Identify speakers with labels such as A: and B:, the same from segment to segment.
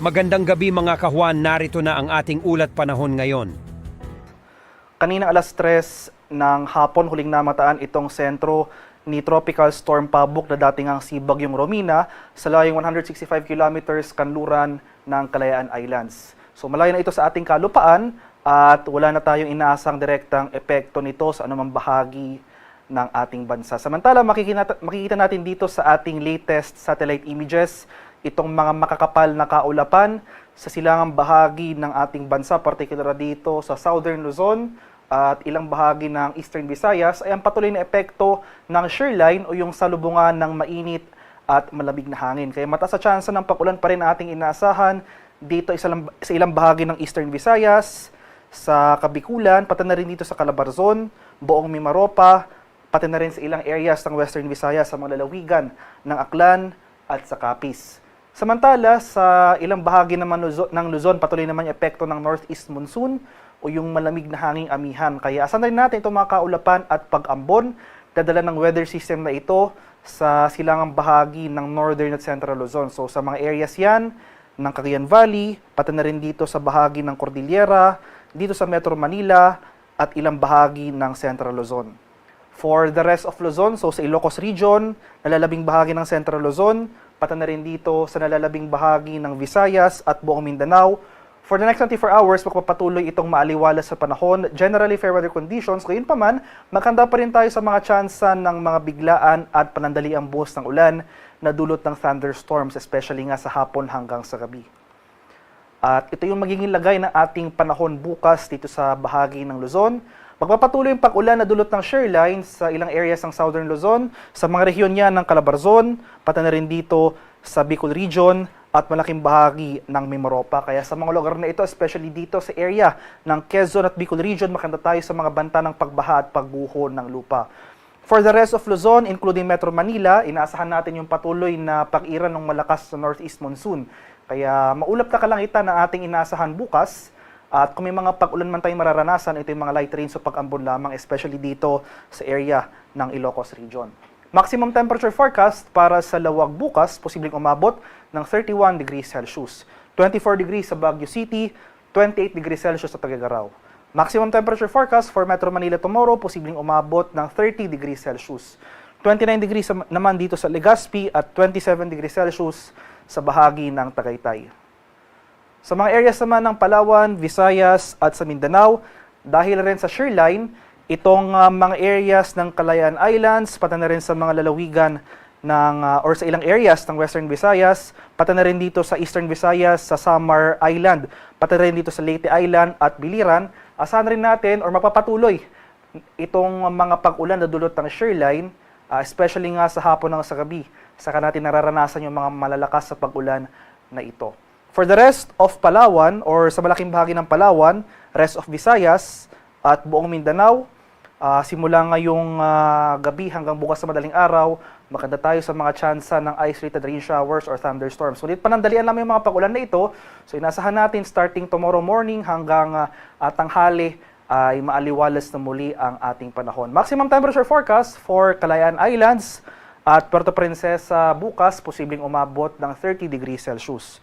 A: Magandang gabi mga kahuan, narito na ang ating ulat panahon ngayon.
B: Kanina alas 3 ng hapon huling namataan itong sentro ni Tropical Storm Pabuk na dating ang si Bagyong Romina sa layong 165 kilometers kanluran ng Kalayaan Islands. So malayo na ito sa ating kalupaan at wala na tayong inaasang direktang epekto nito sa anumang bahagi ng ating bansa. Samantala, makikita natin dito sa ating latest satellite images itong mga makakapal na kaulapan sa silangang bahagi ng ating bansa, particular dito sa Southern Luzon at ilang bahagi ng Eastern Visayas ay ang patuloy na epekto ng shear line o yung salubungan ng mainit at malamig na hangin. Kaya mataas sa tsansa ng pakulan pa rin ating inaasahan dito sa ilang, sa ilang bahagi ng Eastern Visayas, sa Kabikulan, pati na rin dito sa Calabarzon, buong Mimaropa, pati na rin sa ilang areas ng Western Visayas sa mga lalawigan ng Aklan at sa Capiz. Samantala, sa ilang bahagi naman Luzo- ng Luzon, patuloy naman yung epekto ng northeast monsoon o yung malamig na hanging amihan. Kaya asan rin natin itong mga kaulapan at pag-ambon, dadala ng weather system na ito sa silangang bahagi ng northern at central Luzon. So sa mga areas yan ng Cagayan Valley, pati na rin dito sa bahagi ng Cordillera, dito sa Metro Manila, at ilang bahagi ng Central Luzon. For the rest of Luzon, so sa Ilocos Region, nalalabing bahagi ng Central Luzon, pati na rin dito sa nalalabing bahagi ng Visayas at buong Mindanao. For the next 24 hours, magpapatuloy itong maaliwalas sa panahon. Generally, fair weather conditions. Ngayon pa man, maganda pa rin tayo sa mga tsansa ng mga biglaan at panandaliang buhos ng ulan na dulot ng thunderstorms, especially nga sa hapon hanggang sa gabi. At ito yung magiging lagay ng ating panahon bukas dito sa bahagi ng Luzon. Magpapatuloy yung pag-ulan na dulot ng shear line sa ilang areas ng Southern Luzon, sa mga rehiyon niya ng Calabarzon, pati na rin dito sa Bicol Region, at malaking bahagi ng Mimaropa. Kaya sa mga lugar na ito, especially dito sa area ng Quezon at Bicol Region, makanda tayo sa mga banta ng pagbaha at pagguho ng lupa. For the rest of Luzon, including Metro Manila, inaasahan natin yung patuloy na pag-ira ng malakas sa northeast monsoon. Kaya maulap na kalangitan ang ating inaasahan bukas. At kung may mga pag-ulan man tayong mararanasan, ito yung mga light rains o pag-ambon lamang, especially dito sa area ng Ilocos Region. Maximum temperature forecast para sa lawag bukas, posibleng umabot ng 31 degrees Celsius. 24 degrees sa Baguio City, 28 degrees Celsius sa Tagagaraw. Maximum temperature forecast for Metro Manila tomorrow, posibleng umabot ng 30 degrees Celsius. 29 degrees naman dito sa Legazpi at 27 degrees Celsius sa bahagi ng Tagaytay. Sa mga areas naman ng Palawan, Visayas at sa Mindanao, dahil rin sa shear line, itong ah, mga areas ng Kalayaan Islands, pati na rin sa mga lalawigan ng, ah, or sa ilang areas ng Western Visayas, pati na rin dito sa Eastern Visayas, sa Samar Island, pati na rin dito sa Leyte Island at Biliran, asahan rin natin or mapapatuloy itong mga pag-ulan na dulot ng shear line, ah, especially nga sa hapon ng sa gabi, saka natin nararanasan yung mga malalakas sa pag-ulan na ito. For the rest of Palawan or sa malaking bahagi ng Palawan, rest of Visayas at buong Mindanao, ah, simula ngayong ah, gabi hanggang bukas sa madaling araw, maganda tayo sa mga tsansa ng isolated rain showers or thunderstorms. Ngunit panandalian lang yung mga pag-ulan na ito. So inasahan natin starting tomorrow morning hanggang ah, tanghali ay maaliwalas na muli ang ating panahon. Maximum temperature forecast for Calayan Islands at Puerto Princesa bukas, posibleng umabot ng 30 degrees Celsius.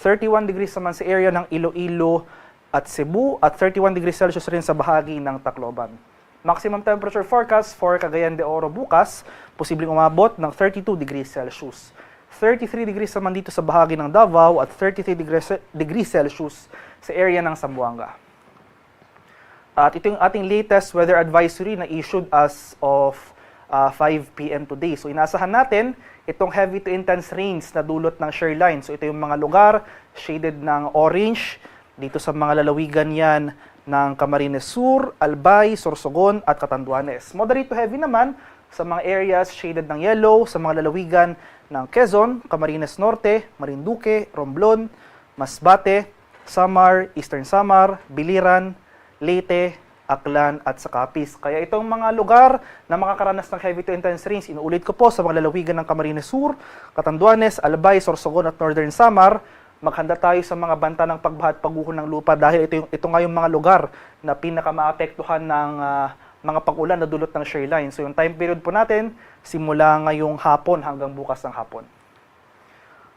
B: 31 degrees naman sa area ng Iloilo at Cebu at 31 degrees Celsius rin sa bahagi ng Tacloban. Maximum temperature forecast for Cagayan de Oro bukas, posibleng umabot ng 32 degrees Celsius. 33 degrees naman dito sa bahagi ng Davao at 33 degrees, degrees Celsius sa area ng Zamboanga. At ito yung ating latest weather advisory na issued as of uh, 5 p.m. today. So inaasahan natin itong heavy to intense rains na dulot ng shear line. So ito yung mga lugar shaded ng orange dito sa mga lalawigan yan ng Camarines Sur, Albay, Sorsogon at Catanduanes. Moderate to heavy naman sa mga areas shaded ng yellow sa mga lalawigan ng Quezon, Camarines Norte, Marinduque, Romblon, Masbate, Samar, Eastern Samar, Biliran, Leyte, Aklan at sa Capiz. Kaya itong mga lugar na makakaranas ng heavy to intense rains, inuulit ko po sa mga lalawigan ng Camarines Sur, Catanduanes, Albay, Sorsogon at Northern Samar, maghanda tayo sa mga banta ng pagbaha at pagguho ng lupa dahil ito, yung, ito nga yung mga lugar na pinakamaapektuhan ng ah, mga pag-ulan na dulot ng shear line. So yung time period po natin, simula ngayong hapon hanggang bukas ng hapon.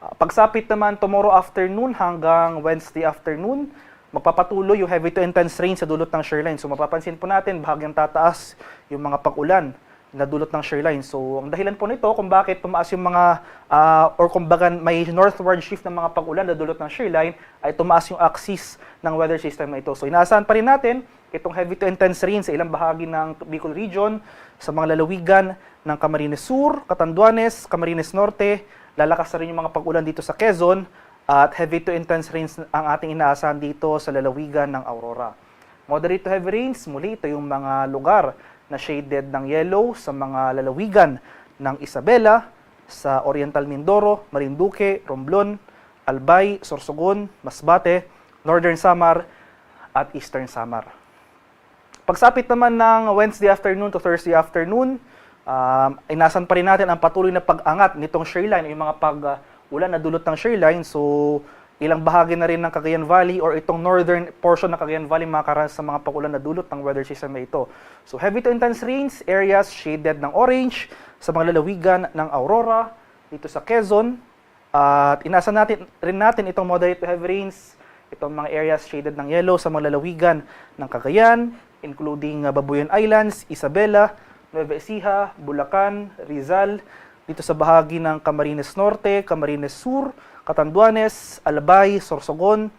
B: Ah, pagsapit naman tomorrow afternoon hanggang Wednesday afternoon, magpapatuloy yung heavy to intense rain sa dulot ng shoreline. So mapapansin po natin, bahagyang tataas yung mga pag-ulan na dulot ng shoreline. So ang dahilan po nito kung bakit tumaas yung mga, ah, or kumbaga may northward shift ng mga pag-ulan na dulot ng shoreline, ay tumaas yung axis ng weather system na ito. So inaasahan pa rin natin itong heavy to intense rain sa ilang bahagi ng Bicol Region, sa mga lalawigan ng Camarines Sur, Catanduanes, Camarines Norte, lalakas na rin yung mga pag-ulan dito sa Quezon, at heavy to intense rains ang ating inaasahan dito sa lalawigan ng Aurora. Moderate to heavy rains, muli ito yung mga lugar na shaded ng yellow sa mga lalawigan ng Isabela, sa Oriental Mindoro, Marinduque, Romblon, Albay, Sorsogon, Masbate, Northern Samar, at Eastern Samar. Pagsapit naman ng Wednesday afternoon to Thursday afternoon, um, inasan pa rin natin ang patuloy na pag-angat nitong shoreline, yung mga pag-ulan na dulot ng shoreline. So, ilang bahagi na rin ng Cagayan Valley or itong northern portion ng Cagayan Valley makakaroon sa mga pag-ulan na dulot ng weather system na ito. So, heavy to intense rains, areas shaded ng orange sa mga lalawigan ng Aurora, dito sa Quezon. At inasan natin rin natin itong moderate to heavy rains, itong mga areas shaded ng yellow sa mga lalawigan ng Cagayan, including uh, Babuyan Islands, Isabela, Nueva Ecija, Bulacan, Rizal, dito sa bahagi ng Camarines Norte, Camarines Sur, Catanduanes, Albay, Sorsogon,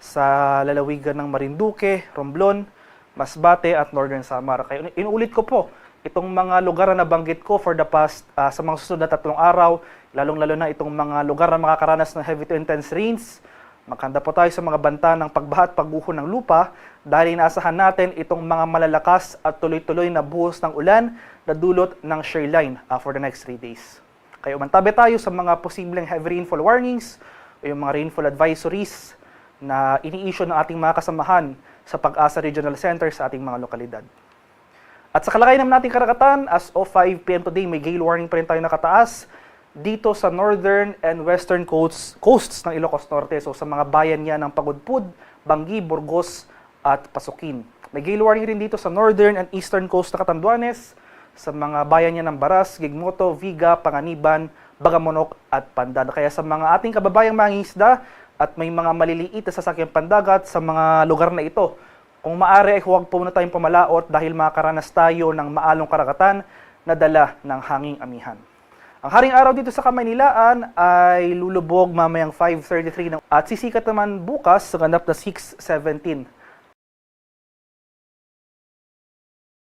B: sa lalawigan ng Marinduque, Romblon, Masbate at Northern Samar. Kaya inuulit ko po, itong mga lugar na nabanggit ko for the past, ah, sa mga susunod na tatlong araw, lalong-lalo na itong mga lugar na makakaranas ng heavy to intense rains, Magkanda po tayo sa mga banta ng pagbaha at pagguho ng lupa dahil inaasahan natin itong mga malalakas at tuloy-tuloy na buhos ng ulan na dulot ng shoreline uh, for the next 3 days. Kaya umantabi tayo sa mga posibleng heavy rainfall warnings o yung mga rainfall advisories na ini-issue ng ating mga kasamahan sa Pag-asa Regional Center sa ating mga lokalidad. At sa kalagayan naman nating karagatan, as of 5 p.m. today, may gale warning pa rin tayo nakataas dito sa northern and western coasts, coasts ng Ilocos Norte. So sa mga bayan niya ng Pagudpud, Bangi, Burgos at Pasukin. May gale warning rin dito sa northern and eastern coast ng Catanduanes, sa mga bayan niya ng Baras, Gigmoto, Viga, Panganiban, Bagamonok at Pandan. Kaya sa mga ating kababayang mangingisda at may mga maliliit na sasakyang pandagat sa mga lugar na ito, kung maaari ay huwag po na tayong pamalaot dahil makakaranas tayo ng maalong karagatan na dala ng hanging amihan. Ang haring araw dito sa Kamaynilaan ay lulubog mamayang 5.33 ng- at sisikat naman bukas sa ganap na 6.17